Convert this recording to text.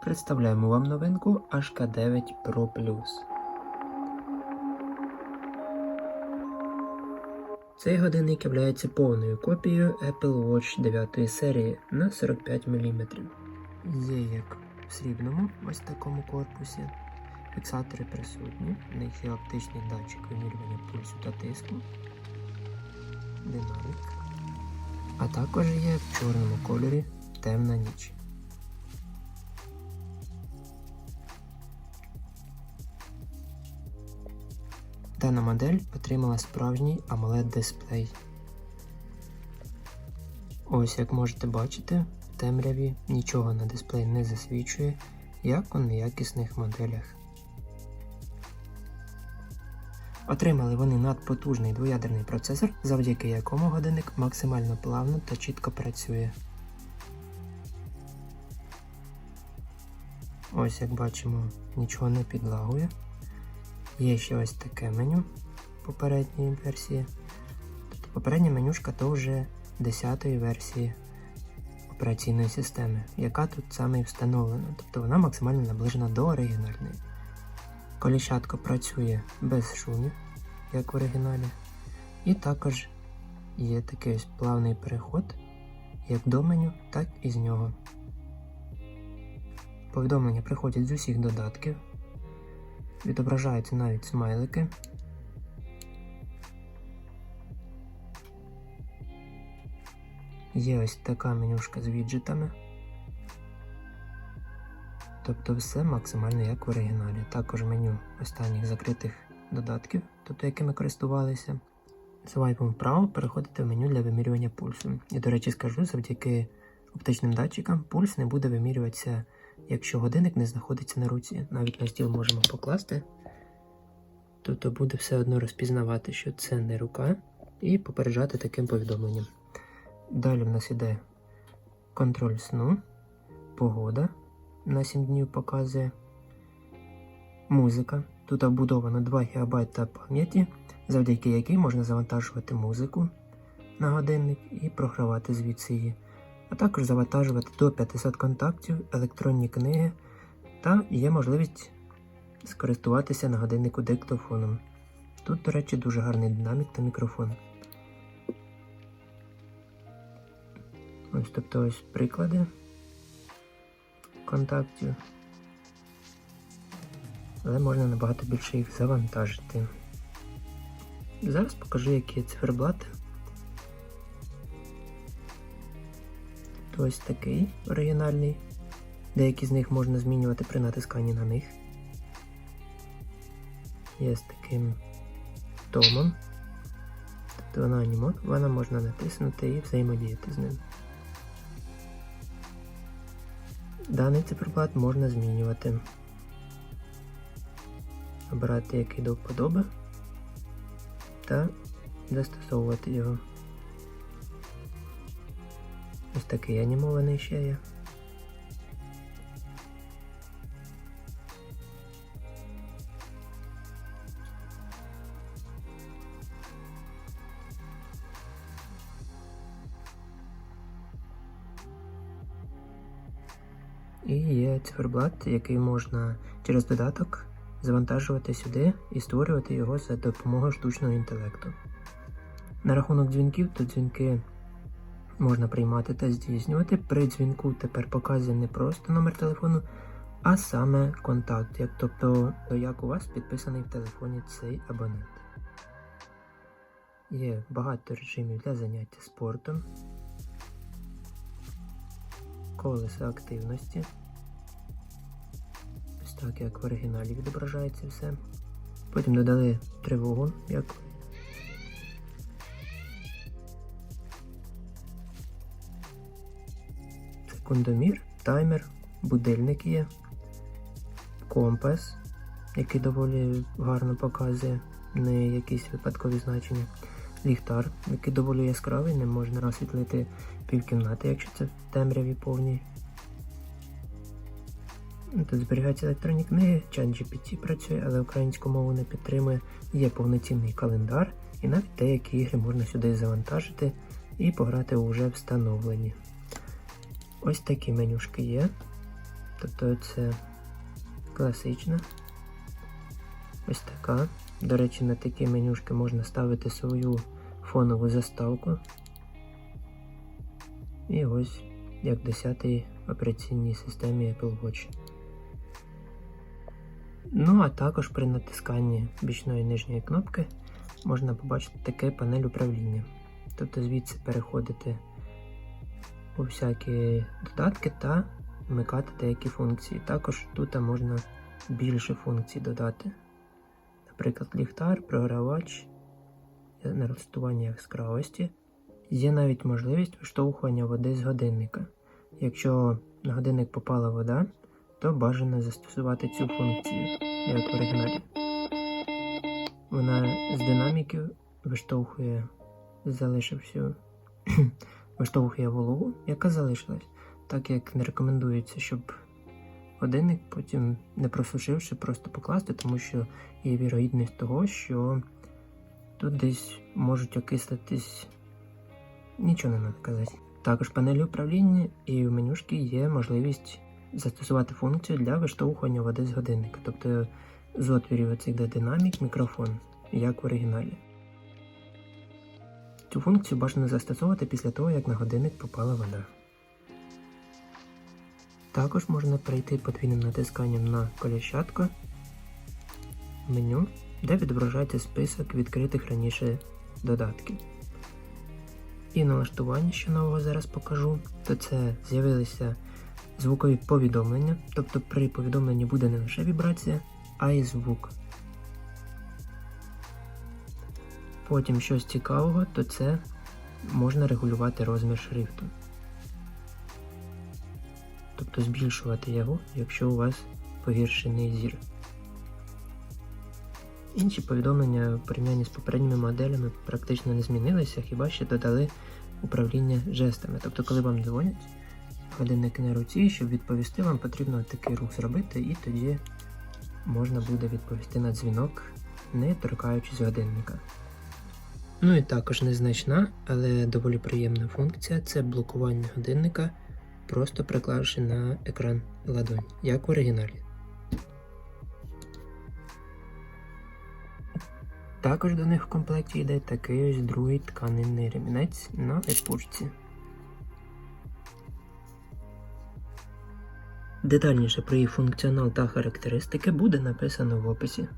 Представляємо вам новинку HK9 Pro Plus. Цей годинник є повною копією Apple Watch 9 серії на 45 мм. Є як в срібному ось такому корпусі. Фіксатори присутні, в них є оптичний датчик вимірювання пульсу та тиску, динамік, а також є в чорному кольорі темна ніч. Дана модель отримала справжній AMOLED дисплей. Ось як можете бачити, в темряві нічого на дисплей не засвічує, як у неякісних моделях. Отримали вони надпотужний двоядерний процесор, завдяки якому годинник максимально плавно та чітко працює. Ось як бачимо, нічого не підлагує. Є ще ось таке меню попередньої версії. Тобто попередня менюшка то вже 10-ї версії операційної системи, яка тут саме і встановлена. Тобто вона максимально наближена до оригінальної. Коліщатко працює без шумів, як в оригіналі. І також є такий ось плавний переход як до меню, так і з нього. Повідомлення приходять з усіх додатків. Відображаються навіть смайлики. Є ось така менюшка з віджитами. Тобто все максимально як в оригіналі. Також меню останніх закритих додатків, тобто якими користувалися. Свайпом вправо переходите в меню для вимірювання пульсу. І, до речі, скажу, завдяки оптичним датчикам пульс не буде вимірюватися якщо годинник не знаходиться на руці, навіть на стіл можемо покласти, тобто буде все одно розпізнавати, що це не рука, і попереджати таким повідомленням. Далі в нас іде контроль сну, погода на 7 днів показує, музика. Тут вбудовано 2 ГБ пам'яті, завдяки якій можна завантажувати музику на годинник і програвати звідси її а також завантажувати до 500 контактів, електронні книги та є можливість скористуватися на годиннику диктофоном. Тут, до речі, дуже гарний динамік та мікрофон. Ось тобто ось приклади контактів. Але можна набагато більше їх завантажити. Зараз покажу, які ось такий оригінальний. Деякі з них можна змінювати при натисканні на них. Є з таким томом. Тобто вона анімо, вона можна натиснути і взаємодіяти з ним. Даний циферблат можна змінювати. Обирати який до вподоби та застосовувати його. Ось такий анімований ще є. І є циферблат, який можна через додаток завантажувати сюди і створювати його за допомогою штучного інтелекту. На рахунок дзвінків, то дзвінки можна приймати та здійснювати. При дзвінку тепер показує не просто номер телефону, а саме контакт, як, тобто як у вас підписаний в телефоні цей абонент. Є багато режимів для заняття спортом, колеса активності. Ось так, як в оригіналі відображається все. Потім додали тривогу, як секундомір, таймер, будильник є, компас, який доволі гарно показує не якісь випадкові значення, ліхтар, який доволі яскравий, не можна розсвітлити півкімнати, якщо це в темряві повній. Тут зберігаються електронні книги, чат GPT працює, але українську мову не підтримує. Є повноцінний календар, і навіть деякі ігри можна сюди завантажити і пограти у вже встановлені. Ось такі менюшки є. Тобто це класична. Ось така. До речі, на такі менюшки можна ставити свою фонову заставку. І ось як 10 операційній системі Apple Watch. Ну, а також при натисканні бічної нижньої кнопки можна побачити таке панель управління. Тобто звідси переходити у всякі додатки та вмикати деякі функції. Також тут можна більше функцій додати. Наприклад, ліхтар, програвач, налаштування яскравості. Є навіть можливість виштовхування води з годинника. Якщо на годинник попала вода, то бажано застосувати цю функцію, як в оригіналі. Вона з динаміків виштовхує залишився виштовхує вологу, яка залишилась, так як не рекомендується, щоб годинник потім не просушивши, просто покласти, тому що є вірогідність того, що тут десь можуть окислитись. Нічого не треба казати. Також в панелі управління і в менюшки є можливість застосувати функцію для виштовхування води з годинника, тобто з отвірів оцих де динамік, мікрофон, як в оригіналі. Цю функцію бажано застосовувати після того, як на годинник попала вода. Також можна перейти подвійним натисканням на коліщатку меню, де відображається список відкритих раніше додатків. І налаштування, що нового зараз покажу, то це з'явилися звукові повідомлення, тобто при повідомленні буде не лише вібрація, а й звук. Потім щось цікавого, то це можна регулювати розмір шрифту. Тобто збільшувати його, якщо у вас погіршений зір. Інші повідомлення в порівнянні з попередніми моделями практично не змінилися, хіба що додали управління жестами. Тобто, коли вам дзвонять, годинник на руці, щоб відповісти, вам потрібно такий рух зробити, і тоді можна буде відповісти на дзвінок, не торкаючись годинника. Ну і також незначна, але доволі приємна функція це блокування годинника, просто приклавши на екран ладонь, як в оригіналі. Також до них в комплекті йде такий ось другий тканинний ремінець на відпушці. Детальніше про її функціонал та характеристики буде написано в описі.